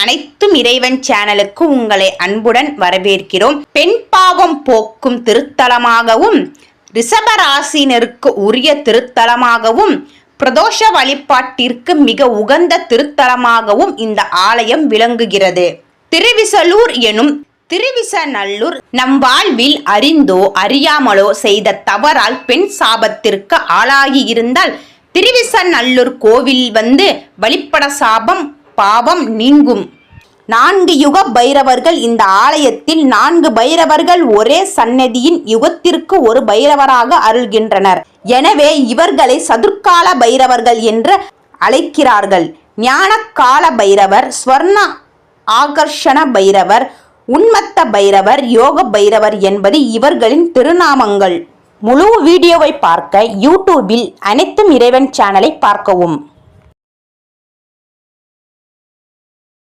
அனைத்தும் இறைவன் சேனலுக்கு உங்களை அன்புடன் வரவேற்கிறோம். பெண் பாவம் போக்கும் திருத்தலமாகவும் ரிஷபராசினருக்கு உரிய திருத்தலமாகவும் பிரதோஷ வழிபாட்டிற்கு மிக உகந்த திருத்தலமாகவும் இந்த ஆலயம் விளங்குகிறது. திருவிசலூர் எனும் திருவிசநல்லூர் நம் வாழ்வில் அறிந்தோ அறியாமலோ செய்த தவறால் பெண் சாபத்திற்கு ஆளாகி இருந்தால் திருவிசநல்லூர் கோவில் வந்து வழிபட சாபம் பாவம் நீங்கும். நான்கு யுக பைரவர்கள் இந்த ஆலயத்தில் நான்கு பைரவர்கள் ஒரே சன்னதியின் யுகத்திற்கு ஒரு பைரவராக அருள்கின்றனர். எனவே இவர்களை சதுர்கால பைரவர்கள் என்று அழைக்கிறார்கள். ஞானகால பைரவர் ஸ்வர்ண ஆகர்ஷண பைரவர் உன்மத்த பைரவர் யோக பைரவர் என்பது இவர்களின் திருநாமங்கள். முழு வீடியோவை பார்க்க யூடியூபில் அனைத்தும் இறைவன் சேனலை பார்க்கவும்.